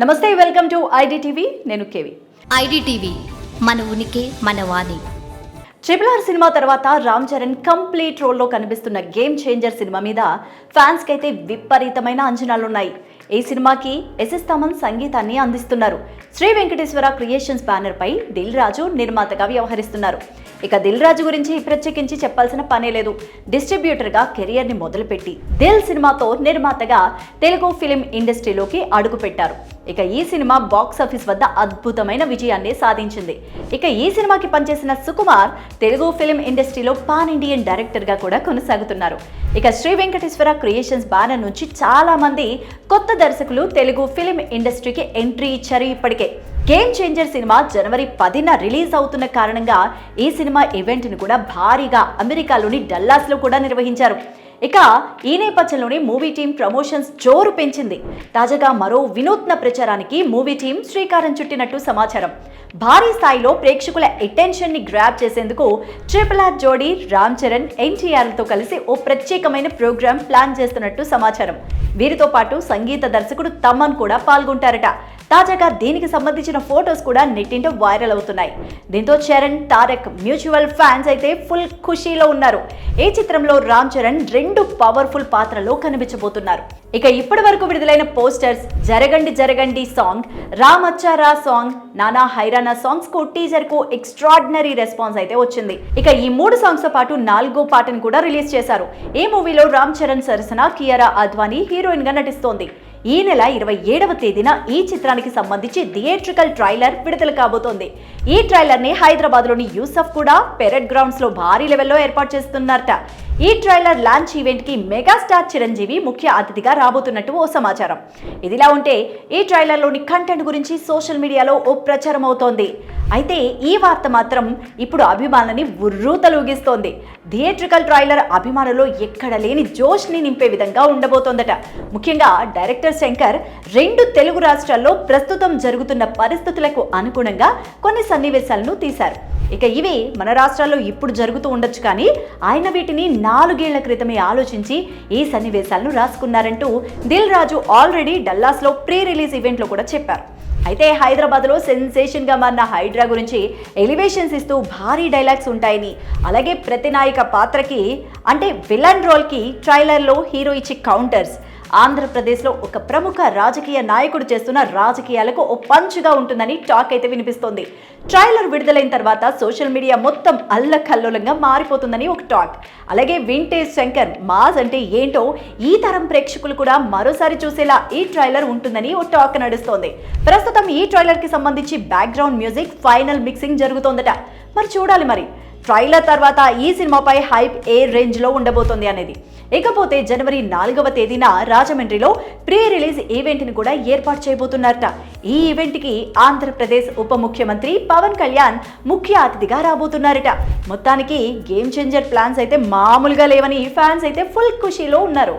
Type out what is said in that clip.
నమస్తే welcome to IDTV. నేను KV. IDTV మన ఉనికి మన వాణి. ట్రిపుల్ ఆర్ సినిమా తర్వాత రామ్ చరణ్ కంప్లీట్ రోల్లో కనిపిస్తున్న గేమ్ చేంజర్ సినిమా మీద ఫ్యాన్స్కి అయితే విపరీతమైన అంచనాలున్నాయి. ఈ సినిమాకి ఎస్ఎస్ తమన్ సంగీతాన్ని అందిస్తున్నారు. శ్రీ వెంకటేశ్వర క్రియేషన్స్ బ్యానర్ పై దిల్ రాజు నిర్మాతగా వ్యవహరిస్తున్నారు. ఇక దిల్ రాజు గురించి ప్రత్యేకించి చెప్పాల్సిన పనే లేదు. డిస్ట్రిబ్యూటర్గా కెరియర్ని మొదలుపెట్టి దిల్ సినిమాతో నిర్మాతగా తెలుగు ఫిలిం ఇండస్ట్రీలోకి అడుగుపెట్టారు. ఇక ఈ సినిమా బాక్స్ ఆఫీస్ వద్ద అద్భుతమైన విజయాన్ని సాధించింది. ఇక ఈ సినిమాకి పనిచేసిన సుకుమార్ తెలుగు ఫిలిం ఇండస్ట్రీలో పాన్ ఇండియన్ డైరెక్టర్గా కూడా కొనసాగుతున్నారు. ఇక శ్రీ వెంకటేశ్వర క్రియేషన్స్ బ్యానర్ నుంచి చాలా మంది కొత్త దర్శకులు తెలుగు ఫిలిం ఇండస్ట్రీకి ఎంట్రీ ఇచ్చారు ఇప్పటికే. గేమ్ చేంజర్ సినిమా జనవరి పదిన రిలీజ్ అవుతున్న కారణంగా ఈ సినిమా ఈవెంట్ను కూడా భారీగా అమెరికాలోని డల్లాస్లో కూడా నిర్వహించారు. ఇక ఈ నేపథ్యంలోనే మూవీ టీం ప్రమోషన్స్ జోరు పెంచింది. తాజాగా మరో వినూత్న ప్రచారానికి మూవీ టీం శ్రీకారం చుట్టినట్టు సమాచారం. భారీ స్థాయిలో ప్రేక్షకుల అటెన్షన్ని గ్రాప్ చేసేందుకు ట్రిపుల్ ఆర్ జోడీ రామ్ చరణ్ ఎన్టీఆర్తో కలిసి ఓ ప్రత్యేకమైన ప్రోగ్రాం ప్లాన్ చేస్తున్నట్టు సమాచారం. వీరితో పాటు సంగీత దర్శకుడు తమన్ కూడా పాల్గొంటారట. తాజాగా దీనికి సంబంధించిన ఫొటోస్ కూడా నెట్టింట వైరల్ అవుతున్నాయి. దీంతో చరణ్ తారక్ మ్యూచువల్ ఫ్యాన్స్ అయితే ఫుల్ ఖుషీలో ఉన్నారు. ఈ చిత్రంలో రామ్ చరణ్ రెండు పవర్ఫుల్ పాత్రలో కనిపించబోతున్నారు. ఇక ఇప్పటి వరకు విడుదలైన పోస్టర్స్ జరగండి జరగండి సాంగ్ రామ్ అచ్చారా సాంగ్ నానా హైరానా సాంగ్స్కు టీజర్కు ఎక్స్ట్రాడినరీ రెస్పాన్స్ అయితే వచ్చింది. ఇక ఈ మూడు సాంగ్స్తో పాటు నాలుగో పాటను కూడా రిలీజ్ చేశారు. ఈ మూవీలో రామ్ చరణ్ సరసన కియారా అద్వానీ హీరోయిన్గా నటిస్తోంది. ఈ నెల ఇరవై ఏడవ తేదీన ఈ చిత్రానికి సంబంధించి థియేట్రికల్ ట్రైలర్ విడుదల కాబోతోంది. ఈ ట్రైలర్ని హైదరాబాద్లోని యూసఫ్ కూడా పెరెడ్ గ్రౌండ్స్లో భారీ లెవెల్లో ఏర్పాటు చేస్తున్నారట. ఈ ట్రైలర్ లాంచ్ ఈవెంట్కి మెగాస్టార్ చిరంజీవి ముఖ్య అతిథిగా రాబోతున్నట్టు ఓ సమాచారం. ఇదిలా ఉంటే ఈ ట్రైలర్లోని కంటెంట్ గురించి సోషల్ మీడియాలో ఓ ప్రచారం అవుతోంది. అయితే ఈ వార్త మాత్రం ఇప్పుడు అభిమానులని ఉర్రూ తలూగిస్తోంది థియేట్రికల్ ట్రైలర్ అభిమానులు ఎక్కడ లేని జోష్ని నింపే విధంగా ఉండబోతోందట. ముఖ్యంగా డైరెక్టర్ శంకర్ రెండు తెలుగు రాష్ట్రాల్లో ప్రస్తుతం జరుగుతున్న పరిస్థితులకు అనుగుణంగా కొన్ని సన్నివేశాలను తీశారు. ఇక ఇవి మన రాష్ట్రాల్లో ఇప్పుడు జరుగుతూ ఉండొచ్చు కానీ ఆయన వీటిని నాలుగేళ్ళ క్రితమే ఆలోచించి ఈ సన్నివేశాలను రాసుకున్నారంటూ దిల్ రాజు ఆల్రెడీ డల్లాస్లో ప్రీ రిలీజ్ ఈవెంట్లో కూడా చెప్పారు. అయితే హైదరాబాద్లో సెన్సేషన్గా మారిన హైడ్రా గురించి ఎలివేషన్స్ ఇస్తూ భారీ డైలాగ్స్ ఉంటాయని అలాగే ప్రతినాయక పాత్రకి అంటే విలన్ రోల్కి ట్రైలర్లో హీరో ఇచ్చే కౌంటర్స్. ఆంధ్రప్రదేశ్లో ఒక ప్రముఖ రాజకీయ నాయకుడు చేస్తున్న రాజకీయాలకు ఓ పంచుగా ఉంటుందని టాక్ అయితే వినిపిస్తోంది. ట్రైలర్ విడుదలైన తర్వాత సోషల్ మీడియా మొత్తం అల్లకల్లోలంగా మారిపోతుందని ఒక టాక్. అలాగే వింటేజ్ శంకర్ మాస్ అంటే ఏంటో ఈ తరం ప్రేక్షకులు కూడా మరోసారి చూసేలా ఈ ట్రైలర్ ఉంటుందని ఓ టాక్ నడుస్తోంది. ప్రస్తుతం ఈ ట్రైలర్కి సంబంధించి బ్యాక్గ్రౌండ్ మ్యూజిక్ ఫైనల్ మిక్సింగ్ జరుగుతోందట. మరి చూడాలి మరి. ట్రైలర్ తర్వాత ఈ సినిమాపై హైప్ ఏ రేంజ్లో ఉండబోతోంది అనేది. ఇకపోతే జనవరి నాలుగవ తేదీన రాజమండ్రిలో ప్రీ రిలీజ్ ఈవెంట్ని కూడా ఏర్పాటు చేయబోతున్నారట. ఈ ఈవెంట్కి ఆంధ్రప్రదేశ్ ఉప ముఖ్యమంత్రి పవన్ కళ్యాణ్ ముఖ్య అతిథిగా రాబోతున్నారట. మొత్తానికి గేమ్ చేంజర్ ప్లాన్స్ అయితే మామూలుగా లేవని ఫ్యాన్స్ అయితే ఫుల్ ఖుషీలో ఉన్నారు.